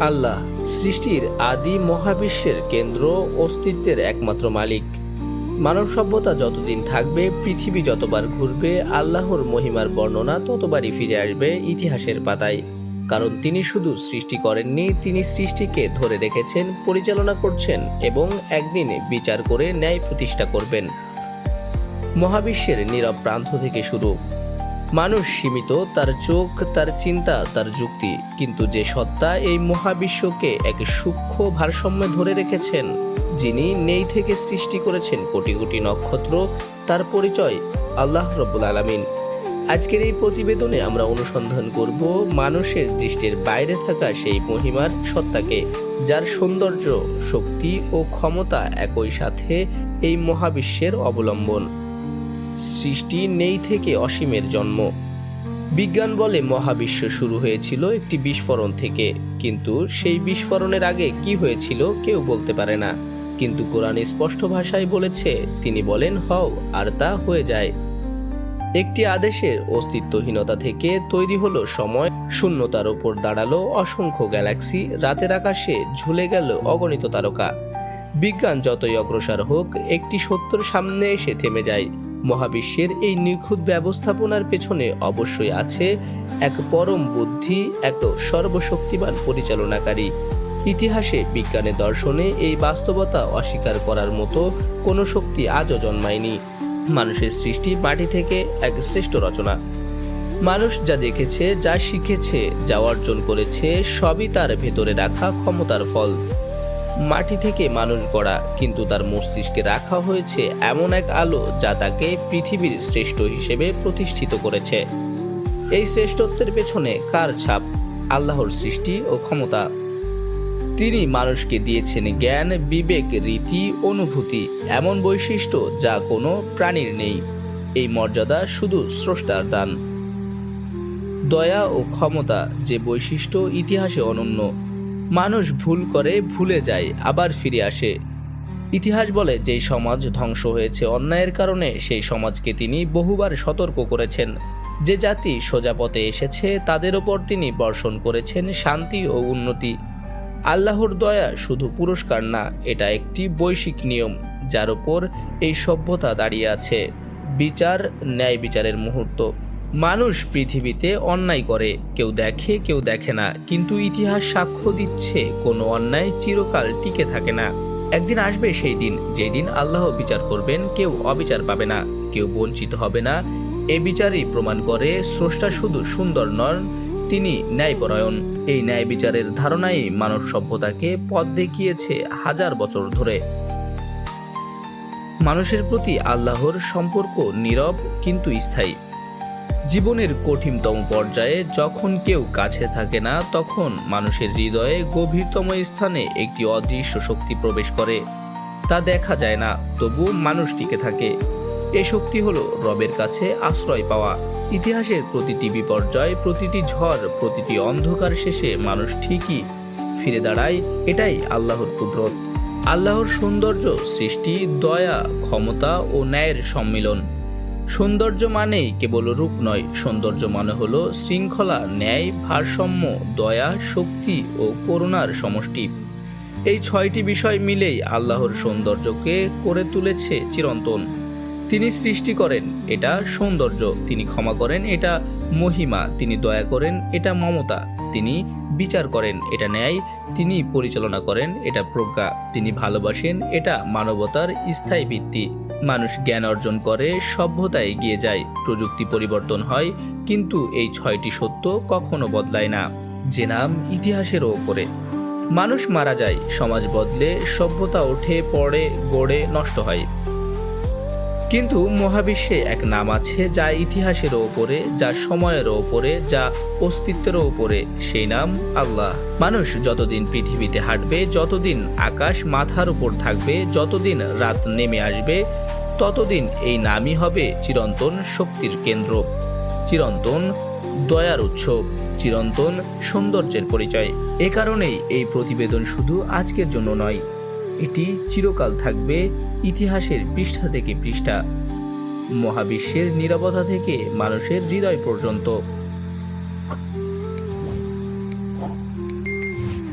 আল্লাহ সৃষ্টির আদি মহাবিশ্বের কেন্দ্র অস্তিত্বের একমাত্র মালিক। মানব সভ্যতা যতদিন থাকবে, পৃথিবী যতবার ঘুরবে, আল্লাহর মহিমার বর্ণনা ততবারই ফিরে আসবে ইতিহাসের পাতায়। কারণ তিনি শুধু সৃষ্টি করেননি, তিনি সৃষ্টিকে ধরে রেখেছেন, পরিচালনা করছেন এবং একদিন বিচার করে ন্যায় প্রতিষ্ঠা করবেন। মহাবিশ্বের নীরব প্রান্ত থেকে শুরু। মানুষ সীমিত, তার চোখ, তার চিন্তা, তার যুক্তি। কিন্তু যে সত্তা এই মহাবিশ্বকে এক সূক্ষ্ম ভারসাম্যে ধরে রেখেছেন, যিনি নেই থেকে সৃষ্টি করেছেন কোটি কোটি নক্ষত্র, তার পরিচয় আল্লাহ রব্বুল আলামিন। আজকের এই প্রতিবেদনে আমরা অনুসন্ধান করব মানুষের দৃষ্টির বাইরে থাকা সেই মহিমার সত্তাকে, যার সৌন্দর্য, শক্তি ও ক্ষমতা একই সাথে এই মহাবিশ্বের অবলম্বন। সৃষ্টি নেই থেকে অসীমের জন্ম। বিজ্ঞান বলে মহাবিশ্ব শুরু হয়েছিল একটি বিস্ফোরণ থেকে। কিন্তু সেই বিস্ফোরণের আগে কি হয়েছিল কেউ বলতে পারে না। কিন্তু কোরআন স্পষ্ট ভাষায় বলেছে, তিনি বলেন, হও, আর তা হয়ে যায়। একটি আদেশের অস্তিত্বহীনতা থেকে তৈরি হলো সময়। শূন্যতার ওপর দাঁড়াল অসংখ্য গ্যালাক্সি। রাতের আকাশে ঝুলে গেল অগণিত তারকা। বিজ্ঞান যতই অগ্রসর হোক, একটি সত্যর সামনে এসে থেমে যায়। মহাবিশ্বের এই নিখুঁত ব্যবস্থাপনার পেছনে অবশ্যই আছে এক পরম বুদ্ধি, এক সর্বশক্তিমান পরিচালনাকারী। ইতিহাসে বিজ্ঞানের দর্শনে এই বাস্তবতা অস্বীকার করার মতো কোনো শক্তি আজও জন্মায়নি। মানুষের সৃষ্টি মাটি থেকে এক শ্রেষ্ঠ রচনা। মানুষ যা দেখেছে, যা শিখেছে, যা অর্জন করেছে, সবই তার ভেতরে রাখা ক্ষমতার ফল। মাটি থেকে মানুষ গড়া, কিন্তু তার মস্তিষ্কে রাখা হয়েছে এমন এক আলো যা তাকে পৃথিবীর শ্রেষ্ঠ হিসেবে প্রতিষ্ঠিত করেছে। এই শ্রেষ্ঠত্বের পেছনে কার ছাপ? আল্লাহর সৃষ্টি ও ক্ষমতা। তিনি মানুষকে দিয়েছেন জ্ঞান, বিবেক, রীতি, অনুভূতি, এমন বৈশিষ্ট্য যা কোনো প্রাণীর নেই। এই মর্যাদা শুধু স্রষ্টার দান। দয়া ও ক্ষমতা যে বৈশিষ্ট্য ইতিহাসে অনন্য মানুষ ভুল করে ভুলে যায়, আবার ফিরে আসে। ইতিহাস বলে যে সমাজ ধ্বংস হয়েছে অন্যায়ের কারণে, সেই সমাজকে তিনি বহুবার সতর্ক করেছেন। যে জাতি সোজাপথে এসেছে, তাদের ওপর তিনি বর্ষণ করেছেন শান্তি ও উন্নতি। আল্লাহর দয়া শুধু পুরস্কার না, এটা একটি বৈশ্বিক নিয়ম, যার ওপর এই সভ্যতা দাঁড়িয়ে আছে। বিচার, ন্যায় বিচারের মুহূর্ত। মানুষ পৃথিবীতে অন্যায় করে। কেউ দেখে কেউ দেখে না। কিন্তু ইতিহাস সাক্ষ্য দিচ্ছে, কোনো অন্যায় চিরকাল টিকে থাকে না। একদিন আসবে সেই দিন, যেদিন আল্লাহ বিচার করবেন, কেউ অবিচার পাবে না। কেউ বঞ্চিত হবে না। এ বিচারই প্রমাণ করে, স্রষ্টা শুধু সুন্দর নন, তিনি ন্যায়পরায়ণ। এই ন্যায় বিচারের ধারণাই মানব সভ্যতাকে পথ দেখিয়েছে হাজার বছর ধরে। মানুষের প্রতি আল্লাহর সম্পর্ক নীরব, কিন্তু স্থায়ী। জীবনের কঠিনতম পর্যায়ে যখন কেউ কাছে থাকে না, তখন মানুষের হৃদয়ে গভীরতম স্থানে একটি অদৃশ্য শক্তি প্রবেশ করে। তা দেখা যায় না তবু মানুষ টিকে থাকে। এ শক্তি হলো রবের কাছে আশ্রয় পাওয়া। ইতিহাসের প্রতিটি বিপর্যয়, প্রতিটি ঝড়, প্রতিটি অন্ধকার শেষে মানুষ ঠিকই ফিরে দাঁড়ায়, এটাই আল্লাহর কুদরত। আল্লাহর সৌন্দর্য, সৃষ্টি, দয়া, ক্ষমতা ও ন্যায়ের সম্মিলন। সৌন্দর্য মানেই কেবল রূপ নয়, সৌন্দর্য মানে হলো শৃঙ্খলা, ন্যায়, ভারসাম্য, দয়া, শক্তি ও করুণার সমষ্টি। এই ছয়টি বিষয় মিলেই আল্লাহর সৌন্দর্যকে করে তুলেছে চিরন্তন। তিনি সৃষ্টি করেন, এটা সৌন্দর্য। তিনি ক্ষমা করেন, এটা মহিমা। তিনি দয়া করেন, এটা মমতা। তিনি বিচার করেন, এটা ন্যায়, তিনি পরিচালনা করেন, এটা প্রজ্ঞা, তিনি ভালোবাসেন, এটা মানবতার স্থায়ী ভিত্তি। মানুষ জ্ঞান অর্জন করে, সভ্যতায় এগিয়ে যায়, প্রযুক্তি পরিবর্তন হয়, কিন্তু এই ছয়টি সত্য কখনো বদলায় না, যে নাম ইতিহাসের ওপরে। মানুষ মারা যায়, সমাজ বদলে, সভ্যতা ওঠে পড়ে, গড়ে, নষ্ট হয়। কিন্তু মহাবিশ্বে এক নাম আছে যা ইতিহাসের ওপরে, যা সময়ের ওপরে, যা অস্তিত্বের ওপরে, সেই নাম আল্লাহ। মানুষ যতদিন পৃথিবীতে হাঁটবে, যতদিন আকাশ মাথার উপর থাকবে, যতদিন রাত নেমে আসবে, ততদিন এই নামই হবে চিরন্তন শক্তির কেন্দ্র। চিরন্তন দয়ার উৎস, চিরন্তন সৌন্দর্যের পরিচয়। এ কারণেই এই প্রতিবেদন শুধু আজকের জন্য নয় এটি চিরকাল থাকবে ইতিহাসের পৃষ্ঠা থেকে পৃষ্ঠা। মহাবিশ্বের নিরাপদা থেকে মানুষের হৃদয় পর্যন্ত।